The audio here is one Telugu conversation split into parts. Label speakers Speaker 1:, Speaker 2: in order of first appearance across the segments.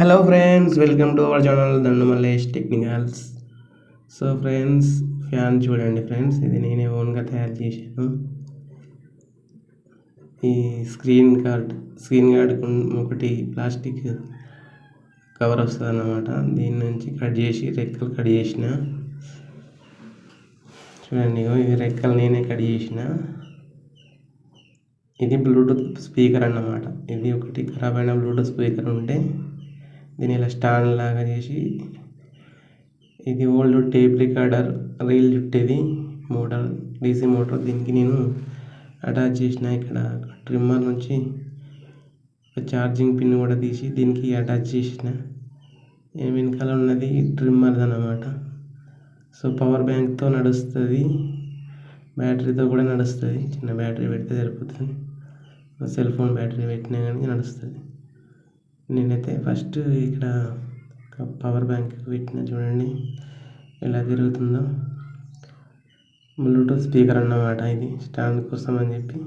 Speaker 1: Hello friends welcome to our channel Dandu Mallesh technicals so friends fan చూడండి ఫ్రెండ్స్ ఇది నేనే ఓన్గా తయారు చేశాను. ఈ స్క్రీన్ గార్డ్ స్క్రీన్ గార్డ్ ఒకటి ప్లాస్టిక్ కవర్ వస్తుంది అన్నమాట దీని నుంచి కట్ చేసి రెక్కలు కట్ చేసిన. చూడండి ఈ రెక్కలు నేనే కట్ చేసిన. ఇది బ్లూటూత్ స్పీకర్ అన్నమాట. ఇది ఒకటి ఖరాబ్ అయిన బ్లూటూత్ స్పీకర్ ఉంటే దీన్ని ఇలా స్టాండ్ లాగా చేసి ఇది ఓల్డ్ టేప్ రికార్డర్ రీల్ చుట్టేది మోటార్ డీసీ మోటార్. దీనికి నేను అటాచ్ చేసిన ఇక్కడ ట్రిమ్మర్ నుంచి ఛార్జింగ్ పిన్ కూడా తీసి దీనికి అటాచ్ చేసిన. వెనకాల ఉన్నది ట్రిమ్మర్ది అన్నమాట. సో పవర్ బ్యాంక్తో నడుస్తుంది. బ్యాటరీతో కూడా నడుస్తుంది. చిన్న బ్యాటరీ పెడితే సరిపోతుంది. సెల్ ఫోన్ బ్యాటరీ పెట్టినా కానీ నడుస్తుంది. నేనైతే ఫస్ట్ ఇక్కడ పవర్ బ్యాంక్ పెట్టిన చూడండి. ఎలా తిరుగుతుందో బ్లూటూత్ స్పీకర్ అన్నమాట ఇది స్టాండ్ కోసం అని చెప్పి.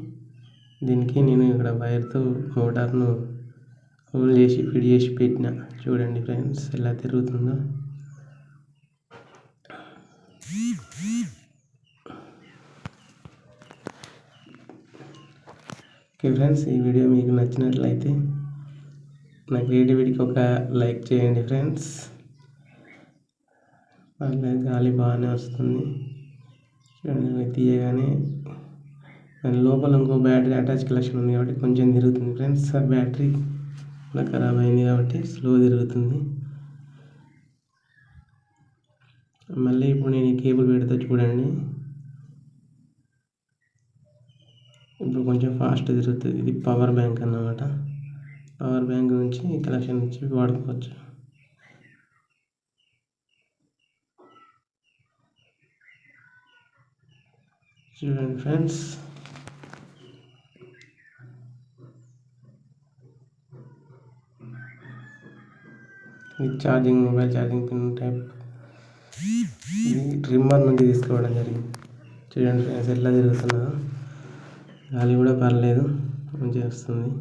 Speaker 1: దీనికి నేను ఇక్కడ వైర్తో మోటార్ను హోల్ చేసి ఫిట్ చేసి పెట్టిన. చూడండి ఫ్రెండ్స్ ఎలా తిరుగుతుందో. ఓకే ఫ్రెండ్స్ ఈ వీడియో మీకు నచ్చినట్లయితే నా క్రియేటివిటీకి ఒక లైక్ చేయండి ఫ్రెండ్స్. గాలి బాగానే వస్తుంది. చూడండి తీయగానే. దాని లోపల ఇంకో బ్యాటరీ అటాచ్ కలెక్షన్ ఉంది కాబట్టి కొంచెం తిరుగుతుంది ఫ్రెండ్స్. ఆ బ్యాటరీ కూడా ఖరాబ్ అయింది కాబట్టి స్లో తిరుగుతుంది. మళ్ళీ ఇప్పుడు నేను ఈ కేబుల్ పెడితే చూడండి. ఇప్పుడు కొంచెం ఫాస్ట్ తిరుగుతుంది. ఇది పవర్ బ్యాంక్ అన్నమాట. పవర్ బ్యాంక్ నుంచి కనెక్షన్ ఇచ్చి వాడుకోవచ్చు. చూడండి ఫ్రెండ్స్. ఇది charging mobile charging pin type. ఇది ట్రిమ్మర్ నుంచి తీసుకోవడం జరిగింది. చూడండి ఫ్రెండ్స్ ఎట్లా తిరుగుతున్నా గాలి కూడా పర్లేదు మంచిగా వస్తుంది.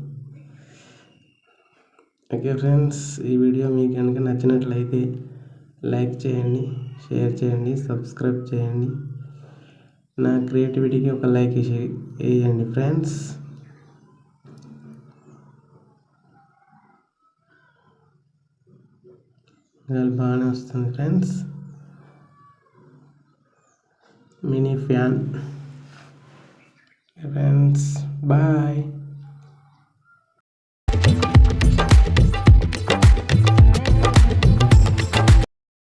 Speaker 1: ఓకే ఫ్రెండ్స్ ఈ వీడియో మీకు కనుక నచ్చినట్లయితే లైక్ చేయండి షేర్ చేయండి సబ్స్క్రైబ్ చేయండి. నా క్రియేటివిటీకి ఒక లైక్ వేయండి ఫ్రెండ్స్. బాగానే వస్తుంది friends. Mini fan. Friends bye.